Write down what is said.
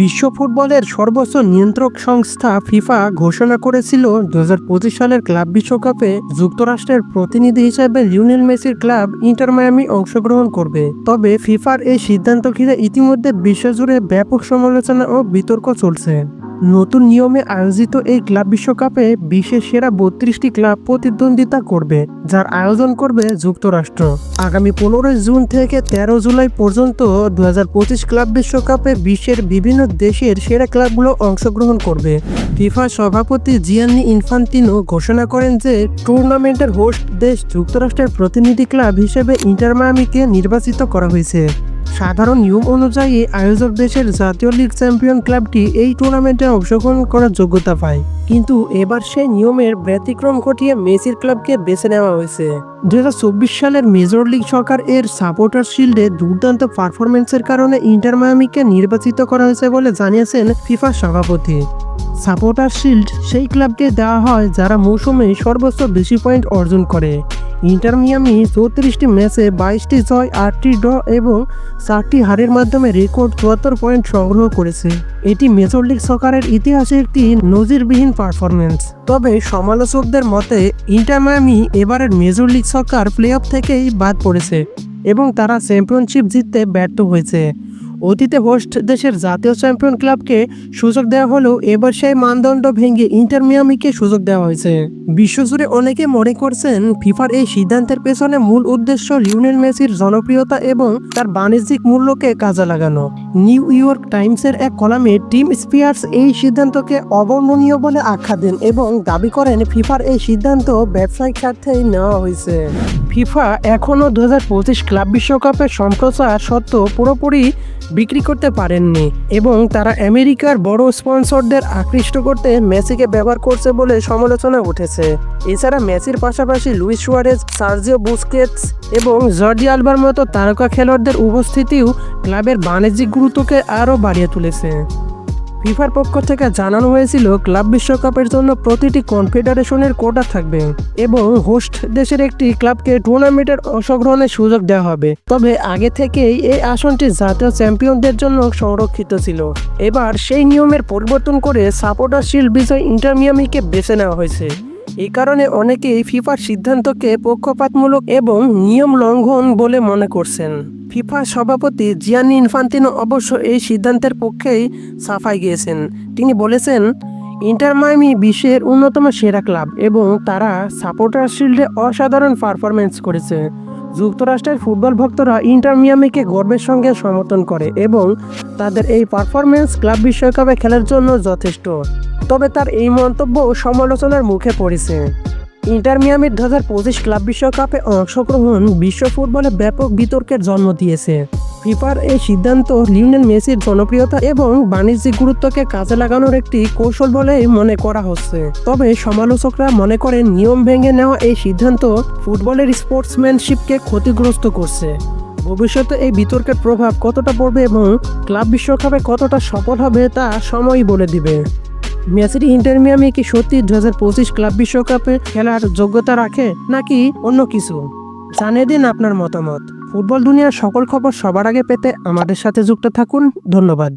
বিশ্ব ফুটবলের সর্বোচ্চ নিয়ন্ত্রক সংস্থা ফিফা ঘোষণা করেছিল দু হাজার পঁচিশ সালের ক্লাব বিশ্বকাপে যুক্তরাষ্ট্রের প্রতিনিধি হিসেবে লিওনেল মেসির ক্লাব ইন্টার মায়ামি অংশগ্রহণ করবে। তবে ফিফার এই সিদ্ধান্ত ঘিরে ইতিমধ্যে বিশ্বজুড়ে ব্যাপক সমালোচনা ও বিতর্ক চলছে। নতুন নিয়মে আয়োজিত এই ক্লাব বিশ্বকাপে বিশ্বের সেরা বত্রিশটি ক্লাব প্রতিদ্বন্দ্বিতা করবে, যার আয়োজন করবে যুক্তরাষ্ট্র। আগামী পনেরোই জুন থেকে তেরো জুলাই পর্যন্ত দু হাজার পঁচিশ ক্লাব বিশ্বকাপে বিশ্বের বিভিন্ন দেশের সেরা ক্লাবগুলো অংশগ্রহণ করবে। ফিফা সভাপতি জিয়ান্নি ইনফান্তিনো ঘোষণা করেন যে, টুর্নামেন্টের হোস্ট দেশ যুক্তরাষ্ট্রের প্রতিনিধি ক্লাব হিসেবে ইন্টার মায়ামিকে নির্বাচিত করা হয়েছে। সাধারণ নিয়ম অনুযায়ী আয়োজক দেশের জাতীয় লিগ চ্যাম্পিয়ন ক্লাবটি এই টুর্নামেন্টে অংশগ্রহণ করার যোগ্যতা পায়। কিন্তু এবার সেই নিয়মের ব্যতিক্রম ঘটিয়ে মেসির ক্লাবকে বেছে নেওয়া হয়েছে। দু হাজার চব্বিশ সালের মেজর লিগ সরকার এর সাপোর্টার শিল্ডে দুর্দান্ত পারফরমেন্সের কারণে ইন্টার মায়ামিকে নির্বাচিত করা হয়েছে বলে জানিয়েছেন ফিফা সভাপতি। সাপোর্টার শিল্ড সেই ক্লাবকে দেওয়া হয় যারা মৌসুমে সর্বোচ্চ বেশি পয়েন্ট অর্জন করে। ইন্টার মিয়ামি চৌত্রিশটি ম্যাচে বাইশটি জয়, আটটি ড্র এবং চারটি হারের মাধ্যমে রেকর্ড চুয়াত্তর পয়েন্ট সংগ্রহ করেছে। এটি মেজর লিগ সকারের ইতিহাসে একটি নজিরবিহীন পারফরমেন্স তবে সমালোচকদের মতে, ইন্টার মিয়ামি এবারের মেজর লিগ সকার প্লে অফ থেকেই বাদ পড়েছে এবং তারা চ্যাম্পিয়নশিপ জিততে ব্যর্থ হয়েছে। অতীতে হোস্ট দেশের জাতীয় চ্যাম্পিয়ন ক্লাবকে সুযোগ দেওয়া হলেও এবার সেই মানদণ্ড ভেঙে ইন্টার মিয়ামিকে সুযোগ দেওয়া হয়েছে। বিশ্বজুড়ে অনেকে মনে করছেন ফিফার এই সিদ্ধান্তের পেছনে মূল উদ্দেশ্য লিওনেল মেসির জনপ্রিয়তা এবং তার বাণিজ্যিক মূল্যকে কাজে লাগানো। নিউ ইয়র্ক টাইমসের এক কলামে টিম স্পিয়ার্স এই সিদ্ধান্তকে অবর্ণনীয় বলে আখ্যা দেন এবং দাবি করেন ফিফার এই সিদ্ধান্ত ব্যবসায়িক স্বার্থেই নেওয়া হয়েছে। ফিফা এখনও দু হাজার পঁচিশ ক্লাব বিশ্বকাপের সম্প্রচার সত্ত্বেও পুরোপুরি বিক্রি করতে পারেননি এবং তারা আমেরিকার বড় স্পন্সরদের আকৃষ্ট করতে মেসিকে ব্যবহার করছে বলে সমালোচনা উঠেছে। এছাড়া মেসির পাশাপাশি লুইস সুয়ারেজ, সার্জিও বুস্কেটস এবং জর্জি আলবার মতো তারকা খেলোয়াড়দের উপস্থিতিও ক্লাবের বাণিজ্যিক গুরুত্বকে আরও বাড়িয়ে তুলেছে। ফিফার পক্ষ থেকে জানানো হয়েছিল, ক্লাব বিশ্বকাপের জন্য প্রতিটি কনফেডারেশনের কোটা থাকবে এবং হোস্ট দেশের একটি ক্লাবকে টুর্নামেন্টের অংশগ্রহণের সুযোগ দেওয়া হবে। তবে আগে থেকেই এই আসনটি জাতীয় চ্যাম্পিয়নদের জন্য সংরক্ষিত ছিল। এবার সেই নিয়মের পরিবর্তন করে সাপোর্টার শিল্ড বিজয় ইন্টার মিয়ামিকে বেছে নেওয়া হয়েছে। এই কারণে অনেকেই ফিফার সিদ্ধান্তকে পক্ষপাতমূলক এবং নিয়ম লঙ্ঘন বলে মনে করছেন। ফিফা সভাপতি জিয়ানি ইনফান্তিনো অবশ্য এই সিদ্ধান্তের পক্ষেই সাফাই গিয়েছেন। তিনি বলেছেন, ইন্টার মায়ামি বিশ্বের অন্যতম সেরা ক্লাব এবং তারা সাপোর্টার শিল্ডে অসাধারণ পারফরমেন্স করেছে। যুক্তরাষ্ট্রের ফুটবল ভক্তরা ইন্টার মিয়ামিকে গর্বের সঙ্গে সমর্থন করে এবং তাদের এই পারফরমেন্স ক্লাব বিশ্বকাপে খেলার জন্য যথেষ্ট। তবে তার এই মন্তব্য সমালোচনার মুখে পড়েছে। ইন্টার মিয়ামির দু হাজার পঁচিশ ক্লাব বিশ্বকাপে অংশগ্রহণ বিশ্ব ফুটবলে ব্যাপক বিতর্কের জন্ম দিয়েছে। ফিফার এই সিদ্ধান্ত লিওনেল মেসির জনপ্রিয়তা এবং বাণিজ্যিক গুরুত্বকে কাজে লাগানোর একটি কৌশল বলেই মনে করা হচ্ছে। তবে সমালোচকরা মনে করেন নিয়ম ভেঙে নেওয়া এই সিদ্ধান্ত ফুটবলের স্পোর্টসম্যানশিপকে ক্ষতিগ্রস্ত করছে। ভবিষ্যতে এই বিতর্কের প্রভাব কতটা পড়বে এবং ক্লাব বিশ্বকাপে কতটা সফল হবে তা সময়ই বলে দিবে। মেসির ইন্টার মিয়ামি কি সত্যি দু হাজার পঁচিশ ক্লাব বিশ্বকাপে খেলার যোগ্যতা রাখে নাকি অন্য কিছু? জানিয়ে দিন আপনার মতামত। ফুটবল দুনিয়ার সকল খবর সবার আগে পেতে আমাদের সাথে যুক্ত থাকুন। ধন্যবাদ।